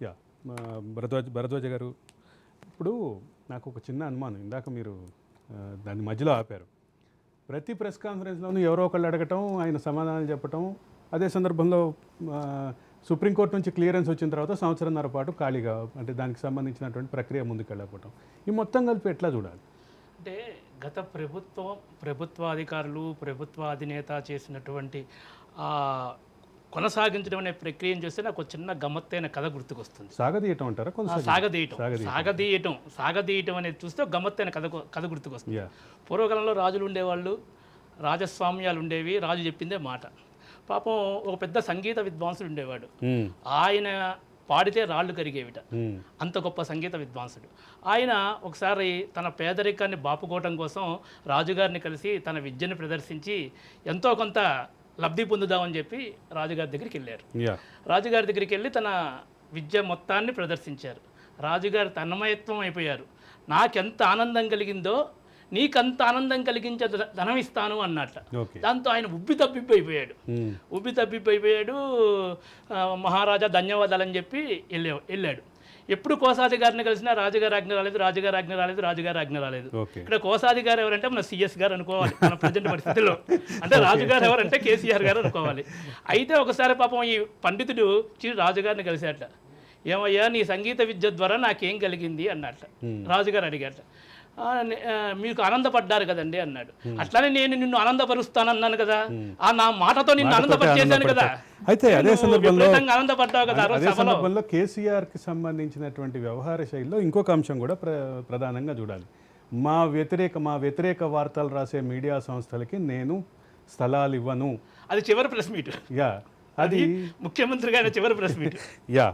Yeah Bharadwaj Bharadwaj గారు ఇప్పుడు నాకు ఒక చిన్న అనుమానం. ఇందాక మీరు దాని మధ్యలో ఆపారు. ప్రతి ప్రెస్ కాన్ఫరెన్స్లోనూ ఎవరో ఒకళ్ళు అడగటం ఆయన సమాధానాలు చెప్పటం అదే సందర్భంలో సుప్రీంకోర్టు నుంచి క్లియరెన్స్ వచ్చిన తర్వాత సంవత్సరంన్నర పాటు ఖాళీగా అంటే దానికి సంబంధించినటువంటి ప్రక్రియ ముందుకెళ్ళకపోవటం ఈ మొత్తం కలిపి ఎట్లా చూడాలి? అంటే గత ప్రభుత్వం ప్రభుత్వ అధికారులు ప్రభుత్వ అధినేత చేసినటువంటి కొనసాగించడం అనే ప్రక్రియను చూస్తే నాకు చిన్న గమ్మత్తైన కథ గుర్తుకొస్తుంది. సాగదీయటం అంటారా? సాగదీయటం. సాగదీయటం. సాగదీయటం. అనేది చూస్తే గమ్మత్తైన కథ కథ గుర్తుకొస్తుంది. పూర్వకాలంలో రాజులు ఉండేవాళ్ళు రాజస్వామ్యాలు ఉండేవి రాజు చెప్పిందే మాట. పాపం ఒక పెద్ద సంగీత విద్వాంసుడు ఉండేవాడు. ఉమ్, ఆయన పాడితే రాళ్ళు కరిగేవిట. ఉమ్, అంత గొప్ప సంగీత విద్వాంసుడు. ఆయన ఒకసారి తన పేదరికాన్ని బాపుకోవటం కోసం రాజుగారిని కలిసి తన విద్యను ప్రదర్శించి ఎంతో కొంత లబ్ధి పొందుదామని చెప్పి రాజుగారి దగ్గరికి వెళ్ళారు. రాజుగారి దగ్గరికి వెళ్ళి తన విద్య మొత్తాన్ని ప్రదర్శించారు. రాజుగారు తన్మయత్వం అయిపోయారు. నాకెంత ఆనందం కలిగిందో నీకంత ఆనందం కలిగించే ధనం ఇస్తాను అన్నట్ల ఓకే దాంతో ఆయన ఉబ్బి తబ్బిబ్బైపోయాడు ఉమ్, ఉబ్బి ఆ, మహారాజా ధన్యవాదాలని చెప్పి వెళ్ళే వెళ్ళాడు. ఎప్పుడు కోసాది గారిని కలిసినా రాజుగారి ఆజ్ఞ రాలేదు రాజుగారి ఆజ్ఞ రాలేదు రాజుగారి ఆజ్ఞ రాలేదు. ఇక్కడ కోసాది గారు ఎవరంటే మన సిఎస్ గారు అనుకోవాలి మన ప్రజెంట్ పరిస్థితుల్లో అంటే రాజుగారు ఎవరంటే కేసీఆర్ గారు అనుకోవాలి. అయితే ఒకసారి పాపం ఈ పండితుడు చి రాజుగారిని కలిసేట ఏమయ్యా నీ సంగీత విద్య ద్వారా నాకేం కలిగింది అన్నట్ల రాజుగారు అడిగాట "ఆ, నే- ఆ, మీకు ఆనందపడ్డారు కదండి అన్నాడు. అట్లానే నేను నిన్ను ఆనందపరుస్తానన్నాను కదా. ఆ నా మాటతో నిన్ను ఆనందపరిచేశాను కదా. అయితే అదే సందర్భంలో ఆనందపడ్డావు కదా అదే సందర్భంలో కేసీఆర్కి సంబంధించినటువంటి వ్యవహార శైలిలో ఇంకొక అంశం కూడా ప్ర ప్రధానంగా చూడాలి. మా వ్యతిరేక మా వ్యతిరేక వార్తలు రాసే మీడియా సంస్థలకి నేను స్థలాలు ఇవ్వను. అది చివరి ప్రెస్ మీట్. యా అది ముఖ్యమంత్రి గారి చివరి ప్రెస్ మీట్. యా.